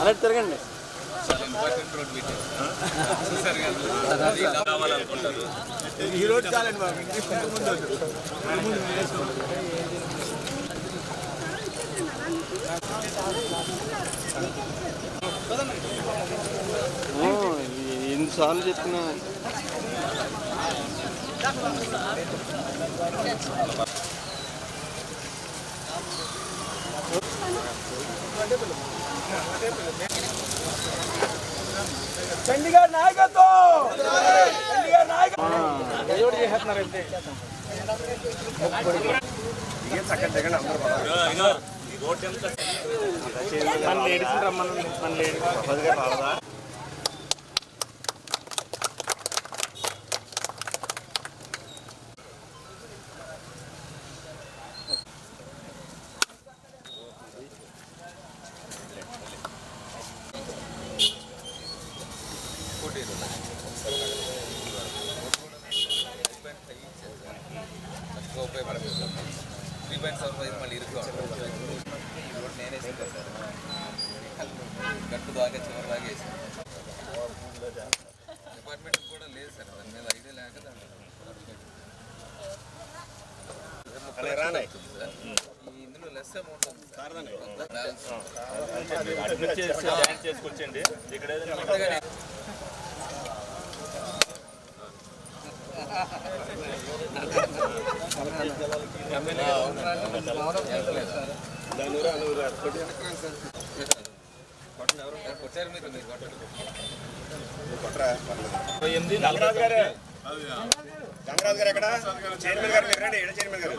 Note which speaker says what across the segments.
Speaker 1: అలా తిరగండి.
Speaker 2: ఈ రోజు చాలండి బాబు. ముందు
Speaker 1: ఎన్నిసార్లు చెప్పినా
Speaker 2: చండీగఢ్ నాయకత్వం చండీగఢ్ నాయకత్వం మన లేడీస్ రమ్మని మన లేడీస్.
Speaker 3: రీబైండ్ సర్వైజ్ మళ్ళీ ఈ రోడ్ నేనే సార్. గట్టు దాకా చివరి వేసాను డిపార్ట్మెంట్ కూడా లేదు సార్. దాని మీద ఐడియా లేక ఇందులో లెస్ అమౌంట్
Speaker 4: చేసుకొచ్చండి ఇక్కడ
Speaker 3: అంతేగాని కొట్టారు మీరు మీరు కొట్టరు
Speaker 4: ఎనిమిది నలభై గారు
Speaker 5: గంగరాజు గారు ఎక్కడ చైర్మన్ గారు మీరు రండి చైర్మన్ గారు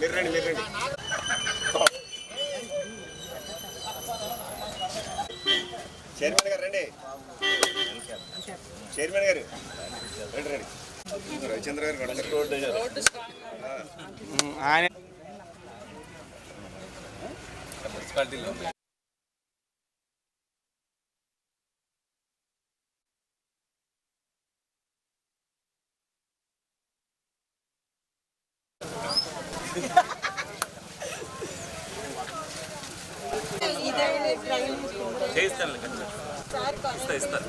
Speaker 5: మీరు రండి మీరు రండి చైర్మన్ గారు రండి. చైర్మన్ గారు. రండి రండి. రవిచంద్ర గారు కొడతారు
Speaker 2: ఆయన
Speaker 3: మున్సిపాలిటీలో
Speaker 4: చేయిస్తాను ఇస్తా ఇస్తాను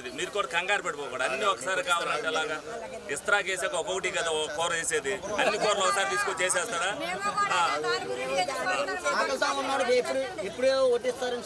Speaker 4: ఇది మీరు కూడా కంగారు పడిపోకూడదు. అన్ని ఒకసారి కావాలంటే అలాగా. ఇస్త్రాక్ వేసాక ఒక్కొక్కటి కదా ఒక కూర వేసేది. అన్ని కూరలు ఒకసారి తీసుకొని చేసేస్తారా? ఆ,
Speaker 1: ఉన్నాడు ఎప్పుడు ఎప్పుడే ఒట్టిస్తారని